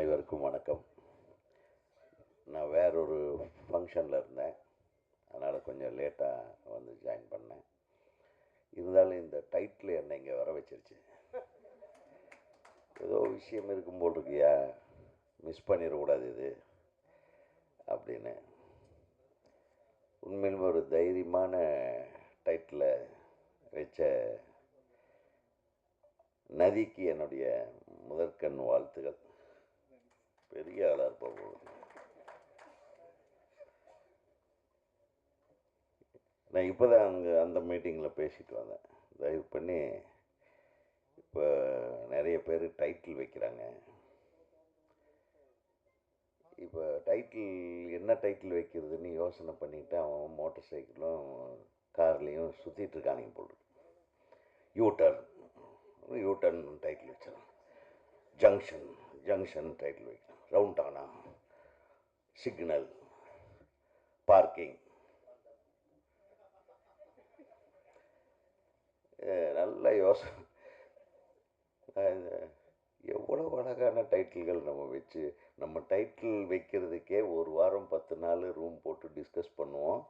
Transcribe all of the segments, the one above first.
அனைவருக்கும் வணக்கம். நான் வேறொரு ஃபங்க்ஷனில் இருந்தேன். அதனால் கொஞ்சம் லேட்டாக வந்து ஜாயின் பண்ணேன். இருந்தாலும் இந்த டைட்டில் என்னை இங்கே வர வச்சிருச்சு. ஏதோ விஷயம் இருக்கும் போல் இருக்கியா? மிஸ் பண்ணிடக்கூடாது இது. அப்படின்னு. உண்மையிலும் ஒரு தைரியமான டைட்டில் வச்ச நதிக்கு என்னுடைய முதற்கண் வாழ்த்துகள். பெரிய ஆளாக இருப்போம் நான் இப்போ தான் அங்கே அந்த மீட்டிங்கில் பேசிட்டு வந்தேன். தயவு பண்ணி இப்போ நிறைய பேர் டைட்டில் வைக்கிறாங்க. இப்போ டைட்டில் என்ன டைட்டில் வைக்கிறதுன்னு யோசனை பண்ணிவிட்டு அவன் மோட்டார் சைக்கிளும் கார்லேயும் சுற்றிட்டு இருக்கானுங்க போல் U turn U turn title வச்சிடலாம் ஜங்ஷன் ஜங்ஷன் டைட்டில் வைக்கலாம் ரவுண்டானா சிக்னல் பார்க்கிங் நல்ல யோசனை எவ்வளோ அழகான டைட்டில்கள் நம்ம வச்சு நம்ம டைட்டில் வைக்கிறதுக்கே ஒரு வாரம் பத்து நாள் ரூம் போட்டு டிஸ்கஸ் பண்ணுவோம்.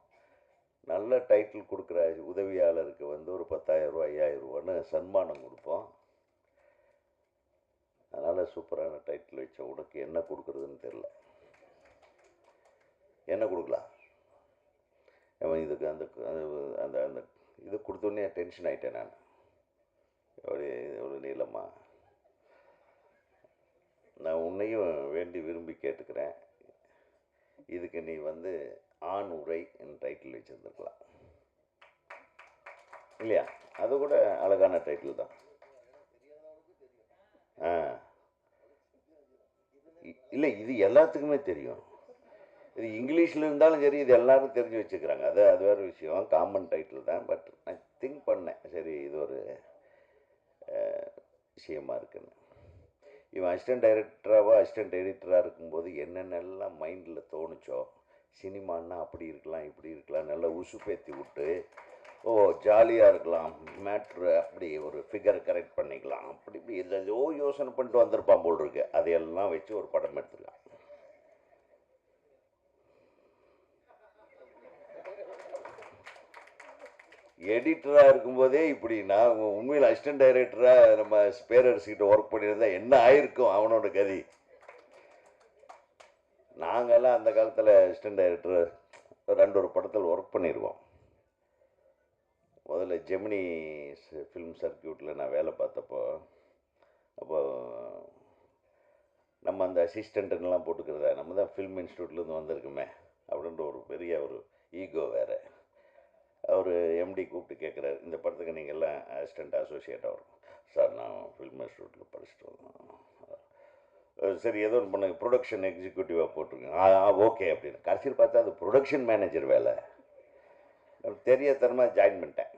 நல்ல டைட்டில் கொடுக்குற உதவியாளருக்கு வந்து ஒரு பத்தாயிரம் ரூபா ஐயாயிரம் ரூபான்னு சன்மானம் கொடுப்போம். அதனால் சூப்பரான டைட்டில் வச்ச உனக்கு என்ன கொடுக்குறதுன்னு தெரில என்ன கொடுக்கலாம்? அவன் இதுக்கு அந்த அந்த- அந்த இது கொடுத்தோடனே டென்ஷன் ஆகிட்டேன் நான். ஒரு ஒரு நீளமா. நான் உன்னையும் வேண்டி விரும்பி கேட்டுக்கிறேன். இதுக்கு நீ வந்து ஆண் உரை என் டைட்டில் வச்சுருந்துருக்கலாம். இல்லையா? அது கூட அழகான டைட்டில் தான். இல்லை இது எல்லாத்துக்குமே தெரியும். இது இங்கிலீஷில் இருந்தாலும் சரி இது எல்லாரும் தெரிஞ்சு வச்சுக்கிறாங்க. அது அது வேறு விஷயம். காமன் டைட்டில் தான். பட் நான் திங்க் பண்ணேன். சரி இது ஒரு விஷயமா இருக்குன்னு. இவன் அசிஸ்டன்ட் டைரக்டராவோ அசிஸ்டன்ட் எடிட்டராக இருக்கும்போது என்னென்னலாம் மைண்டில் தோணுச்சோ சினிமான்னா அப்படி இருக்கலாம் இப்படி இருக்கலாம் நல்லா உசுப்பேற்றி விட்டு ஓ ஜாலியாக இருக்கலாம். மேட்ரு அப்படி ஒரு ஃபிகர் கரெக்ட் பண்ணிக்கலாம். அப்படி இப்படி ஏதோ யோசனை பண்ணிட்டு வந்திருப்பான் போல் இருக்கு. அதையெல்லாம் வச்சு ஒரு படம் எடுத்துக்கலாம். எடிட்டராக இருக்கும்போதே இப்படி நான் உண்மையில் அசிஸ்டன்ட் டைரக்டராக நம்ம பேரரசுக்கிட்ட ஒர்க் பண்ணியிருந்தா என்ன ஆயிருக்கும் அவனோட கதி? நாங்கெல்லாம் அந்த காலத்தில் அசிஸ்டன்ட் டைரக்டர் ரெண்டு ஒரு படத்தில் ஒர்க் பண்ணிடுவோம் முதல்ல ஜெமினி ஃபிலிம் சர்க்கியூட்டில் நான் வேலை பார்த்தப்போ அப்போ நம்ம அந்த அசிஸ்டண்ட்டுங்கெல்லாம் போட்டுக்கிறத நம்ம தான் ஃபிலிம் இன்ஸ்டியூட்லேருந்து வந்திருக்குமே அப்படின்ற ஒரு பெரிய ஒரு ஈகோ வேறு. அவர் எம்டி கூப்பிட்டு கேட்குறாரு இந்த படத்துக்கு நீங்கள் எல்லாம் அசிஸ்டண்ட் அசோசியேட்டாக வரும் சார் நான் ஃபில்ம் இன்ஸ்டியூட்டில் படிச்சுட்டு வந்தேன். சரி ஏதோ ஒன்று பண்ணுங்க ப்ரொடக்ஷன் எக்ஸிக்யூட்டிவாக போட்டிருக்கேன் ஆ ஓகே அப்படின்னு. கடைசியில் பார்த்தா அது ப்ரொடக்ஷன் மேனேஜர் வேலை. தெரியத்தனமாக ஜாயின் பண்ணிட்டேன்.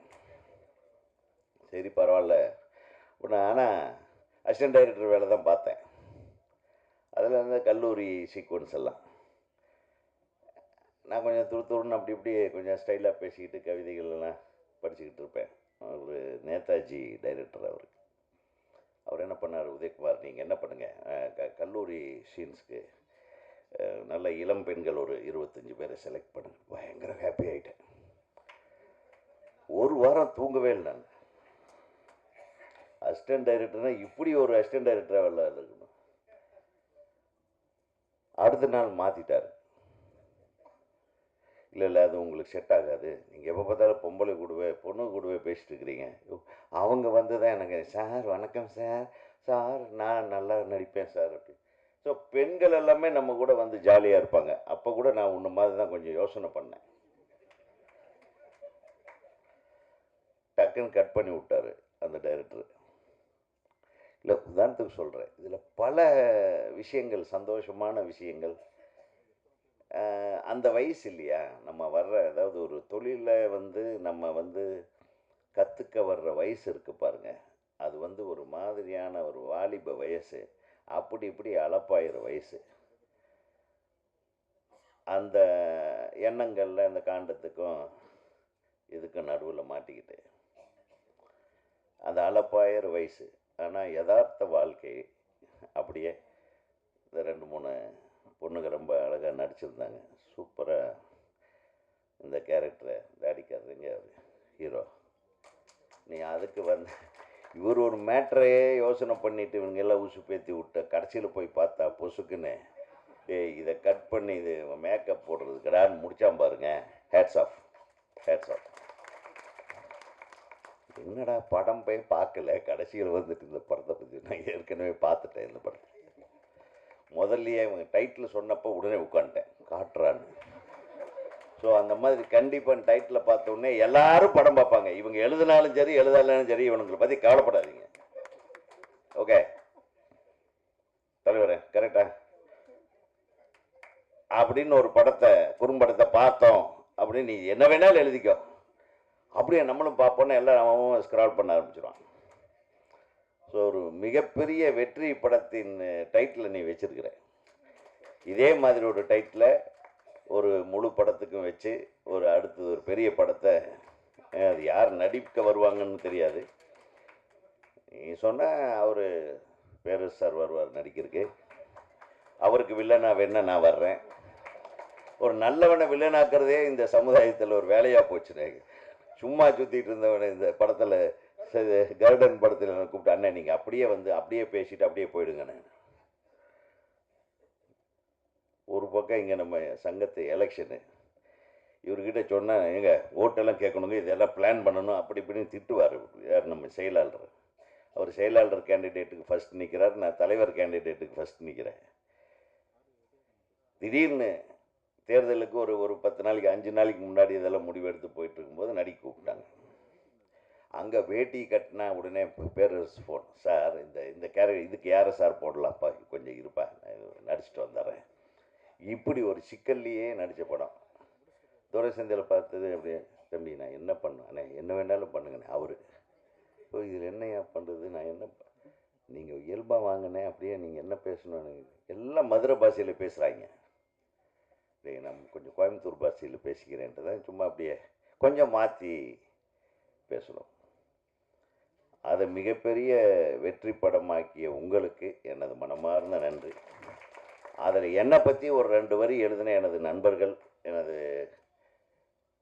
சரி பரவாயில்ல. இப்போ நான் ஆனால் அசிஸ்டன்ட் டைரக்டர் வேலை தான் பார்த்தேன். அதில் இருந்த கல்லூரி சீக்வன்ஸ் எல்லாம். நான் கொஞ்சம் துரு துருன்னு அப்படி இப்படி கொஞ்சம் ஸ்டைலாக பேசிக்கிட்டு கவிதைகள்லாம் படிச்சுக்கிட்டு இருப்பேன். அவர் நேதாஜி டைரக்டர் அவர். அவர் என்ன பண்ணார்? உதயகுமார் நீங்கள் என்ன பண்ணுங்கள் க கல்லூரி சீன்ஸ்க்கு நல்ல இளம் பெண்கள் ஒரு இருபத்தஞ்சி பேரை செலக்ட் பண்ணுங்க பயங்கர ஹாப்பி ஆகிட்டேன் ஒரு வாரம் தூங்கவே இல்லை நான். அசிஸ்டன்ட் டைரக்டர்னா இப்படி ஒரு அசிஸ்டன்ட் டைரக்டராக வெள்ள இருக்கணும். அடுத்த நாள் மாற்றிட்டார் இல்லை இல்லை அது உங்களுக்கு செட் ஆகாது. நீங்கள் எப்போ பார்த்தாலும் பொம்பளை கூடவே பொண்ணு கூடவே பேசிட்டு இருக்கிறீங்க. அவங்க வந்து தான் எனக்கு சார் வணக்கம் சார். சார் நான் நல்லா நடிப்பேன் சார் அப்படி. ஸோ பெண்கள் எல்லாமே நம்ம கூட வந்து ஜாலியாக இருப்பாங்க. அப்போ கூட நான் ஒன்று மாதிரி தான் கொஞ்சம் யோசனை பண்ணேன். டக்குன்னு கட் பண்ணி விட்டாரு அந்த டைரக்டர் இல்லை உதாரணத்துக்கு சொல்கிறேன் இதில் பல விஷயங்கள் சந்தோஷமான விஷயங்கள். அந்த வயசு இல்லையா? நம்ம வர்ற அதாவது ஒரு தொழிலில் வந்து நம்ம வந்து கற்றுக்க வர்ற வயசு இருக்குது பாருங்கள் அது வந்து ஒரு மாதிரியான ஒரு வாலிப வயசு. அப்படி இப்படி அளப்பாயிர வயசு. அந்த எண்ணங்களில் அந்த காண்டத்துக்கும் இதுக்கும் நடுவில் மாட்டிக்கிட்டு. அந்த அளப்பாயிர வயசு. ஆனால் யதார்த்த வாழ்க்கை அப்படியே இந்த ரெண்டு மூணு பொண்ணுங்க ரொம்ப அழகாக நடிச்சிருந்தாங்க. சூப்பராக இந்த கேரக்டரை தாடிக்காரங்க ஹீரோ நீ அதுக்கு வந்து இவர் ஒரு மேட்ரையே யோசனை பண்ணிட்டு இவங்க எல்லாம் உசு பேத்தி விட்ட கடைசியில் போய் பார்த்தா பொசுக்குன்னு ஏய் இதை கட் பண்ணி இது மேக்கப் போடுறது கடான்னு முடிச்சான் பாருங்க. ஹேட்ஸ் ஆஃப் ஹேட்ஸ் ஆஃப் என்னடா படம் போய் பார்க்கல? கடைசியில் வந்துட்டு இந்த படத்தை பற்றி நான் ஏற்கனவே பார்த்துட்டேன் இந்த படத்தை. முதல்லயே இவங்க டைட்டில் சொன்னப்போ உடனே உட்காந்துட்டேன் காட்டுறான்னு. ஸோ அந்த மாதிரி கண்டிப்பாக டைட்டில் பார்த்த உடனே எல்லாரும் படம் பார்ப்பாங்க. இவங்க எழுதினாலும் சரி எழுதலைனாலும் சரி இவனுங்களை பற்றி கவலைப்படாதீங்க. ஓகே தலைவரே கரெக்டா அப்படின்னு ஒரு படத்தை குறும்படத்தை பார்த்தோம். அப்படின்னு நீ என்ன வேணாலும் எழுதிக்கோ. அப்படியே நம்மளும் பார்ப்போன்னு எல்லாம் அவன் ஸ்க்ரால் பண்ண ஆரம்பிச்சிடுவான் ஸோ ஒரு மிகப்பெரிய வெற்றி படத்தின் டைட்டில் நீ வச்சிருக்கிற. இதே மாதிரி ஒரு டைட்டில் ஒரு முழு படத்துக்கும் வச்சு ஒரு அடுத்தது ஒரு பெரிய படத்தை அது யார் நடிக்க வருவாங்கன்னு தெரியாது. நீ சொன்ன அவர் பேரு சார் வருவார் நடிக்கிறதுக்கு. அவருக்கு வில்லனா வேணா நான் வர்றேன். ஒரு நல்லவனை வில்லனாக்குறதே இந்த சமுதாயத்தில் ஒரு வேலையாக போச்சுனே. சும்மா சுற்றிட்டு இருந்தவனை இந்த படத்தில் கருடன் படத்தில் என்னை கூப்பிட்டு அண்ணன் நீங்கள் அப்படியே வந்து அப்படியே பேசிட்டு அப்படியே போயிடுங்கண்ணே ஒரு பக்கம் இங்கே நம்ம சங்கத்து எலெக்ஷனு. இவர்கிட்ட சொன்னால் எங்க ஓட்டெல்லாம் கேட்கணுங்க இதெல்லாம் பிளான் பண்ணணும் அப்படி இப்படின்னு திட்டுவார் யார் நம்ம செயலாளர். அவர் செயலாளர் கேண்டிடேட்டுக்கு ஃபர்ஸ்ட் நிற்கிறார் நான் தலைவர் கேண்டிடேட்டுக்கு ஃபர்ஸ்ட் நிற்கிறேன் திடீர்னு தேர்தலுக்கு ஒரு ஒரு பத்து நாளைக்கு அஞ்சு நாளைக்கு முன்னாடி இதெல்லாம் முடிவெடுத்து போயிட்டு இருக்கும்போது நடிக்க கூப்பிட்டாங்க. அங்கே வேட்டி கட்டினா உடனே பேரரசு ஃபோன் சார் இந்த இந்த கேர இதுக்கு யாரை சார் போடலாம்ப்பா? கொஞ்சம் இருப்பா நான் நடிச்சிட்டு வந்துடுறேன். இப்படி ஒரு சிக்கல்லையே நடித்த படம். துரைசந்தியில் பார்த்தது அப்படியே தம்பி நான் என்ன பண்ணுவேன்? என்ன வேணாலும் பண்ணுங்கண்ணே அவர். இப்போ இதில் என்னையா பண்ணுறது? நான் என்ன நீங்கள் இயல்பாக வாங்கினேன் அப்படியே நீங்கள் என்ன பேசணும்? எல்லாம் மதுரை பாஷையில் பேசுகிறாங்க இல்லை நம்ம கொஞ்சம் கோயம்புத்தூர் பாஷையில் பேசிக்கிறேன்ட்டு தான் சும்மா அப்படியே கொஞ்சம் மாற்றி பேசணும். அதை மிகப்பெரிய வெற்றி படமாக்கிய உங்களுக்கு எனது மனமார்ந்த நன்றி. அதில் என்னை பற்றி ஒரு ரெண்டு வரி எழுதின எனது நண்பர்கள் எனது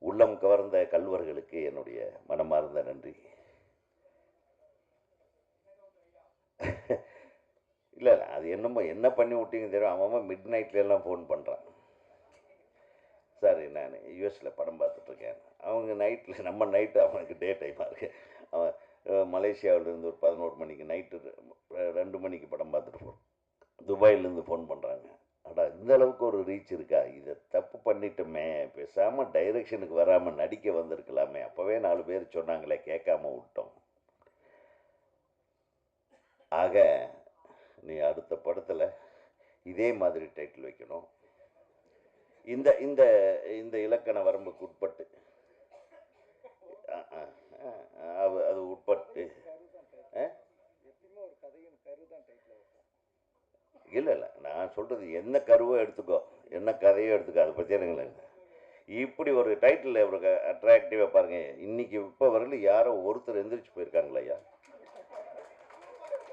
உள்ளம் கவர்ந்த கல்வர்களுக்கு என்னுடைய மனமார்ந்த நன்றி. இல்லை இல்லை அது என்னமோ என்ன பண்ணி விட்டீங்க தெரியும். அவன் மிட் நைட்லலாம் ஃபோன் பண்ணுறான் சார் நான் யூஎஸில் படம் பார்த்துட்ருக்கேன். அவங்க நைட்டில் நம்ம நைட்டு அவனுக்கு டே டைமாக இருக்குது அவன் மலேசியாவிலேருந்து ஒரு பதினோரு மணிக்கு நைட்டு ரெண்டு மணிக்கு படம் பார்த்துட்டு ஃபோன் துபாயிலேருந்து ஃபோன் பண்ணுறாங்க அடா இந்த அளவுக்கு ஒரு ரீச் இருக்கா? இதை தப்பு பண்ணிட்டோமே. பேசாமல் டைரக்ஷனுக்கு வராமல் நடிக்க வந்திருக்கலாமே. அப்போவே நாலு பேர் சொன்னாங்களே கேட்காம விட்டோம். ஆக நீ அடுத்த படத்தில் இதே மாதிரி டைட்டில் வைக்கணும். இந்த இந்த இந்த இலக்கண வரம்புக்கு உட்பட்டு. அது- அது உட்பட்டு. ஆ? இல்லை இல்லை நான் சொல்கிறது என்ன கருவோ எடுத்துக்கோ. என்ன கதையோ எடுத்துக்கோ அதை பற்றி எனக்கு இப்படி ஒரு டைட்டில் ஒரு அட்ராக்டிவாக பாருங்க. இன்னைக்கு இப்போ வரல யாரோ ஒருத்தர் எந்திரிச்சு போயிருக்காங்களா ஐயா.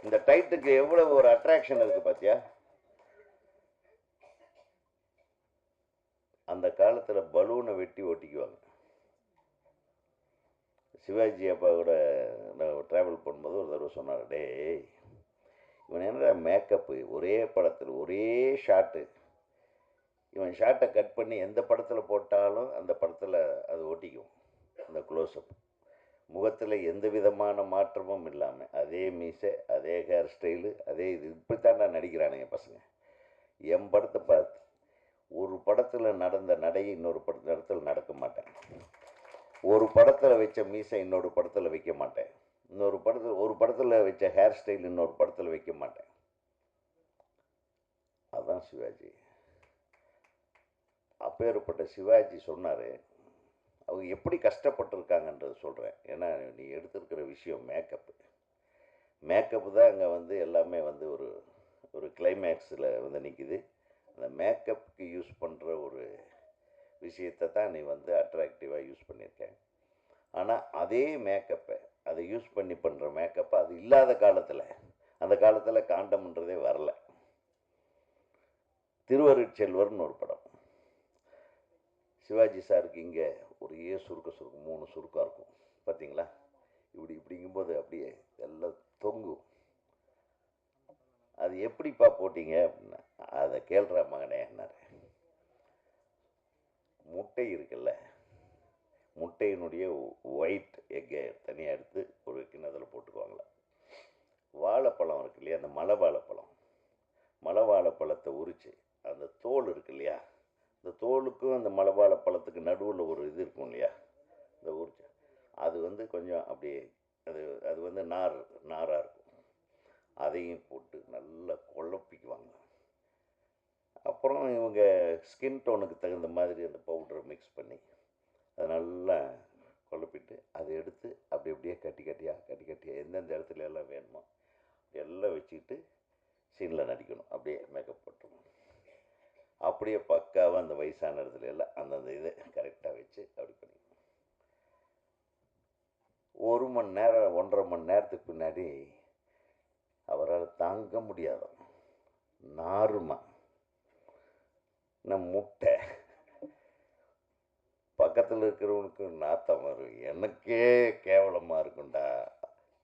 இந்த டைட்டுக்கு எவ்வளவு ஒரு அட்ராக்ஷன் இருக்குது பார்த்தியா அந்த காலத்தில் பலூனை வெட்டி ஓட்டிக்குவாங்க. சிவாஜி அப்பா கூட நான் ட்ராவல் பண்ணும்போது ஒரு தடவை சொன்னார் டேய் இவன் என்னடா மேக்கப்பு ஒரே படத்தில் ஒரே ஷாட்டு இவன் ஷார்ட்டை கட் பண்ணி எந்த படத்தில் போட்டாலும் அந்த படத்தில் அது ஒட்டிக்கும் அந்த க்ளோஸ்அப் முகத்தில் எந்த விதமான மாற்றமும் இல்லாமல் அதே மீசை அதே ஹேர் ஸ்டைலு அதே இது. இப்படித்தான் நான் நடிக்கிறானுங்க பசங்க. என் படத்தை பார்த்து ஒரு படத்தில் நடந்த நடை இன்னொரு படத்து இடத்துல நடக்க மாட்டேன். ஒரு படத்தில் வச்ச மீசை இன்னொரு படத்தில் வைக்க மாட்டேன். இன்னொரு படத்தில் ஒரு படத்தில் வச்ச ஹேர் ஸ்டைல் இன்னொரு படத்தில் வைக்க மாட்டேன். அதான் சிவாஜி. அப்பேற்பட்ட சிவாஜி சொன்னார் அவங்க எப்படி கஷ்டப்பட்டிருக்காங்கன்றது சொல்கிறேன் ஏன்னா நீ எடுத்திருக்கிற விஷயம் மேக்கப்பு மேக்கப்பு தான் அங்கே வந்து எல்லாமே வந்து ஒரு ஒரு கிளைமேக்ஸில் வந்து நிற்கிது அந்த மேக்கப்புக்கு யூஸ் பண்ணுற ஒரு விஷயத்தை தான் நீ வந்து அட்ராக்டிவாக யூஸ் பண்ணியிருக்கேன். ஆனால் அதே மேக்கப்பை அதை யூஸ் பண்ணி பண்ணுற மேக்கப்பை அது இல்லாத காலத்தில் அந்த காலத்தில் காண்டம்ன்றதே வரல. திருவருட்செல்வர்னு ஒரு படம். சிவாஜி சாருக்கு இங்கே ஒரே சுருக்க சுருக்கம் மூணு சுருக்கம் இருக்கும். பார்த்தீங்களா இப்படி இப்படிங்கும்போது அப்படியே எல்லாம் தொங்கும். அது எப்படிப்பா போட்டீங்க அப்படின்னா அதை கேள்ற மகனே என்ன முட்டை இருக்குல்ல முட்டையினுடைய ஒயிட் எக்கை தனியாக எடுத்து ஒரு கிண்ணத்தில் போட்டுக்குவாங்களா? வாழைப்பழம் இருக்கு இல்லையா அந்த மலை வாழைப்பழம். மலை வாழைப்பழத்தை உரித்து அந்த தோல் இருக்கு இல்லையா இந்த தோலுக்கும் அந்த மலை வாழைப்பழத்துக்கு நடுவில் ஒரு இது இருக்கும் இல்லையா இந்த உரிச்சு அது வந்து கொஞ்சம் அப்படியே அது அது வந்து நார் நாராக இருக்கும். அதையும் போட்டு நல்லா குழப்பிக்குவாங்க. அப்புறம் இவங்க ஸ்கின் டோனுக்கு தகுந்த மாதிரி அந்த பவுடரை மிக்ஸ் பண்ணி அதை நல்லா குழப்பிட்டு அதை எடுத்து அப்படி அப்படியே கட்டி கட்டியாக கட்டி கட்டியாக எந்தெந்த இடத்துல எல்லாம் வேணுமோ எல்லாம் வச்சுக்கிட்டு சீனில் நடிக்கணும். அப்படியே மேக்கப் போட்டுருவோம் அப்படியே பக்காவாக அந்த வயசான இடத்துல எல்லாம் அந்தந்த இதை கரெக்டாக வச்சு அப்படி பண்ணிக்கணும். ஒரு மணி நேரம் ஒன்றரை மணி நேரத்துக்கு பின்னாடி அவரால் தாங்க முடியாது நாருமா? நம் முட்டை. பக்கத்தில் இருக்கிறவனுக்கு நாத்தம் வரும் எனக்கே கேவலமாக இருக்கும்டா.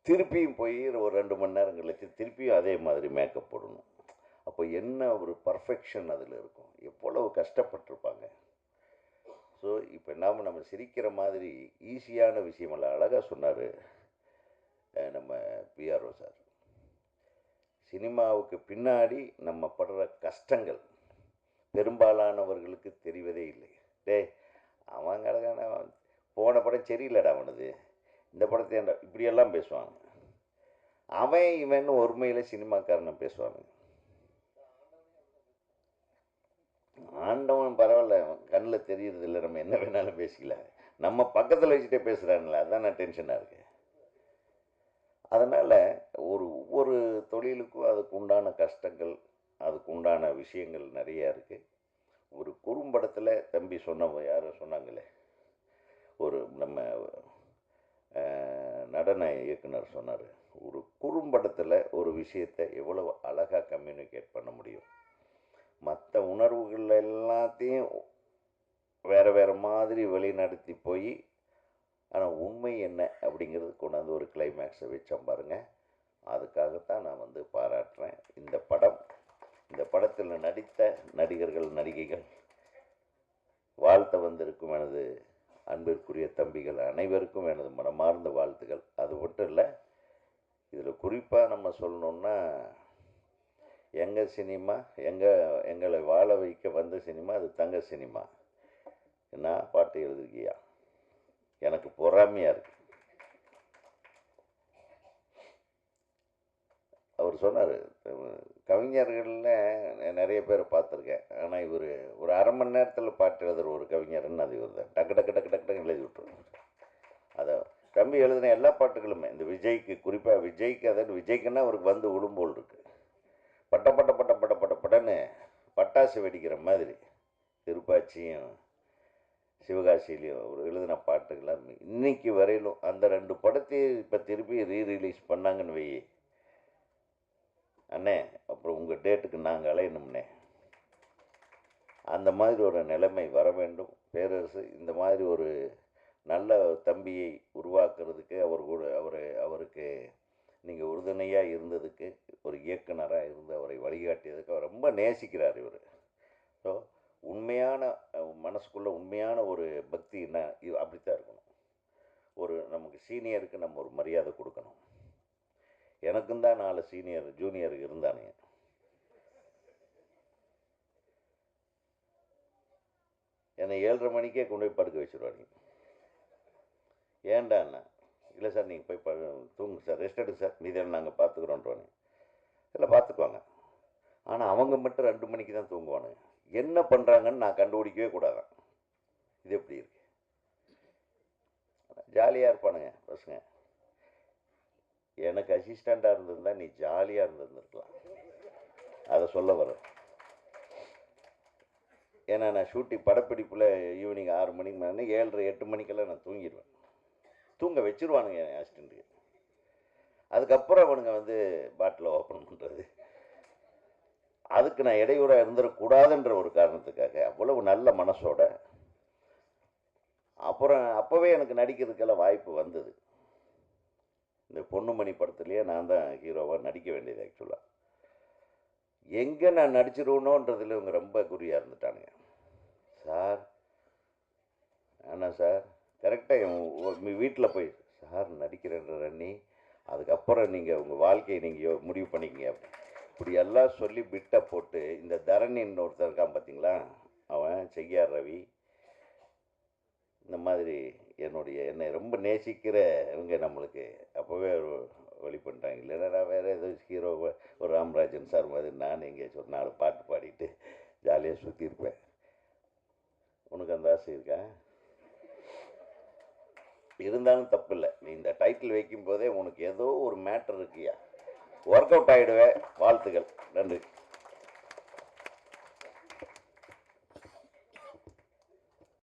திருப்பியும் போய் ஒரு ரெண்டு மணி நேரம் கழிச்சு திருப்பியும் அதே மாதிரி மேக்கப் போடணும். அப்போ என்ன ஒரு பர்ஃபெக்ஷன் அதில் இருக்கும்? எவ்வளவு கஷ்டப்பட்டிருப்பாங்க. ஸோ இப்போ நாம் நம்ம சிரிக்கிற மாதிரி ஈஸியான விஷயமெல்லாம் அழகாக சொன்னார் நம்ம பிஆர்ஓ சார் சினிமாவுக்கு பின்னாடி நம்ம படுற கஷ்டங்கள் பெரும்பாலானவர்களுக்கு தெரிவதே இல்லை. டே அவன் கிடக்கான போன படம் சரியில்லடா அவனது. இந்த படத்தை இப்படியெல்லாம் பேசுவாங்க? அவன் இவன் ஒருமையில் சினிமாக்காரனை பேசுவாங்க ஆண்டவன் பரவாயில்ல கண்ணில் தெரியறது இல்லை நம்ம என்ன வேணாலும் பேசிக்கலாம். நம்ம பக்கத்தில் வச்சுட்டே பேசுகிறான்ல அதான் நான் டென்ஷனாக இருக்கேன். அதனால் ஒரு ஒவ்வொரு தொழிலுக்கும் அதுக்கு உண்டான கஷ்டங்கள் அதுக்கு உண்டான விஷயங்கள் நிறையா இருக்குது ஒரு குறும்படத்தில் தம்பி சொன்ன யாரும் சொன்னாங்களே ஒரு நம்ம நடன இயக்குனர் சொன்னார் ஒரு குறும்படத்தில் ஒரு விஷயத்தை எவ்வளவு அழகாக கம்யூனிகேட் பண்ண முடியும்? மற்ற உணர்வுகள் எல்லாத்தையும் வேறு வேறு மாதிரி வழிநடத்தி போய் ஆனால் உண்மை என்ன அப்படிங்கிறது கொண்டாந்து ஒரு கிளைமேக்ஸை வச்சோம் பாருங்கள் அதுக்காகத்தான் நான் வந்து பாராட்டுறேன். இந்த படம் இந்த படத்தில் நடித்த நடிகர்கள் நடிகைகள் வாழ்த்த வந்திருக்கும் எனது அன்பிற்குரிய தம்பிகள் அனைவருக்கும் எனது மனமார்ந்த வாழ்த்துகள் அது மட்டும் இல்லை இதில் குறிப்பாக நம்ம சொல்லணுன்னா எங்கள் சினிமா எங்கள் எங்களை வாழ வைக்க வந்த சினிமா அது தங்க சினிமா. என்ன பாட்டு எழுதிருக்கியா? எனக்கு பொறாமையாக இருக்கு. அவர் சொன்னார் கவிஞர்களில் நிறைய பேர் பார்த்துருக்கேன். ஆனால் இவர் ஒரு அரை மணி நேரத்தில் பாட்டு எழுதுகிற ஒரு கவிஞர்னு அது இவர் தான். டக்கு டக்கு டக்கு டக்கு டக்குன்னு எழுதி விட்டுருவார். அதை தம்பி எழுதின எல்லா பாட்டுகளுமே இந்த விஜய்க்கு குறிப்பாக விஜய்க்கு அதாவது விஜய்க்குன்னா அவருக்கு வந்து உளும்போல் இருக்கு. பட்ட பட்ட பட்ட பட்ட பட்ட படன்னு பட்டாசு வெடிக்கிற மாதிரி திருப்பாச்சியும் சிவகாசிலையும் அவர் எழுதின பாட்டுகள்லாம் இன்னைக்கு வரையிலும் அந்த ரெண்டு படத்தையும் இப்போ திருப்பி ரீ ரிலீஸ் பண்ணாங்கன்னு வையே. அண்ணே அப்புறம் உங்கள் டேட்டுக்கு நாங்கள் அலையணும்னே. அந்த மாதிரி ஒரு நிலைமை வர வேண்டும். பேரரசு இந்த மாதிரி ஒரு நல்ல தம்பியை உருவாக்குறதுக்கு அவர் கூட அவர் அவருக்கு நீங்கள் உறுதுணையாக இருந்ததுக்கு ஒரு இயக்குனராக இருந்து அவரை வழிகாட்டியதுக்கு அவர் ரொம்ப நேசிக்கிறார் இவர். ஸோ உண்மையான மனசுக்குள்ளே உண்மையான ஒரு பக்தி என்ன? இது அப்படித்தான் இருக்கணும். ஒரு நமக்கு சீனியருக்கு நம்ம ஒரு மரியாதை கொடுக்கணும். எனக்கும் தான் நாலு சீனியர் ஜூனியர் இருந்தானுங்க. என்னை ஏழரை மணிக்கே கொண்டு போய் படுக்க வச்சுருவானுங்க. ஏன்டா அண்ணா? இல்லை சார் நீங்கள் போய் ப தூங்கு சார் ரெஸ்ட் எடுங்க சார் மீதம் நாங்கள் பார்த்துக்குறோன்றோன்னு. இல்லை பார்த்துக்குவாங்க. ஆனால் அவங்க மட்டும் ரெண்டு மணிக்கு தான் தூங்குவானுங்க. என்ன பண்ணுறாங்கன்னு நான் கண்டுபிடிக்கவே கூடாதான் இது எப்படி இருக்கு? ஜாலியாக இருப்பானுங்க பசங்க. எனக்கு அசிஸ்டண்ட்டாக இருந்திருந்தா நீ ஜாலியாக இருந்திருந்துருக்கலாம். அதை சொல்ல வரேன். ஏன்னா நான் ஷூட்டிங் படப்பிடிப்பில் ஈவினிங் ஆறு மணிக்கு மேலே ஏழரை எட்டு மணிக்கெல்லாம் நான் தூங்கிடுவேன் தூங்க வச்சிருவானுங்க என் அசிஸ்டண்ட்டுக்கு அதுக்கப்புறம் அவனுங்க வந்து பாட்டில் ஓப்பன் பண்ணுறது அதுக்கு நான் இடையூறாக இருந்துடக்கூடாதுன்ற ஒரு காரணத்துக்காக அவ்வளவு நல்ல மனசோட அப்புறம் அப்போவே எனக்கு நடிக்கிறதுக்கெல்லாம் வாய்ப்பு வந்தது. இந்த பொண்ணுமணி படத்துலேயே நான் தான் ஹீரோவாக நடிக்க வேண்டியது ஆக்சுவலாக எங்கே நான் நடிச்சிருவணுன்றதுல இவங்க ரொம்ப குறியாக இருந்துட்டானுங்க. சார் ஆனா சார் கரெக்டாக என் வீட்டில் போய் சார் நடிக்கிறேன்ற ரன்னி அதுக்கப்புறம் நீங்கள் உங்கள் வாழ்க்கையை நீங்கள் முடிவு பண்ணிக்கங்க இப்படி எல்லாம் சொல்லி பிட்டை போட்டு இந்த தரணின்னு ஒருத்தர் இருக்கான் பார்த்தீங்களா? அவன் செய்யார் ரவி. இந்த மாதிரி என்னுடைய என்னை ரொம்ப நேசிக்கிற இவங்க நம்மளுக்கு. அப்போவே ஒரு வழி பண்ணுறாங்க இல்லைன்னா வேறு ஏதோ ஹீரோ ஒரு ராமராஜன் சார் மாதிரி நான் எங்கேயாச்சும் ஒரு நாலு பாட்டு பாடிட்டு ஜாலியாக சுற்றிருப்பேன் உனக்கு அந்த ஆசை இருக்கா? இருந்தாலும் தப்பு இல்லை நீ இந்த டைட்டில் வைக்கும் போதே உனக்கு ஏதோ ஒரு மேட்டர் இருக்கியா? ஒர்க் அவுட் ஆகிடுவேன் வாழ்த்துக்கள். நன்றி.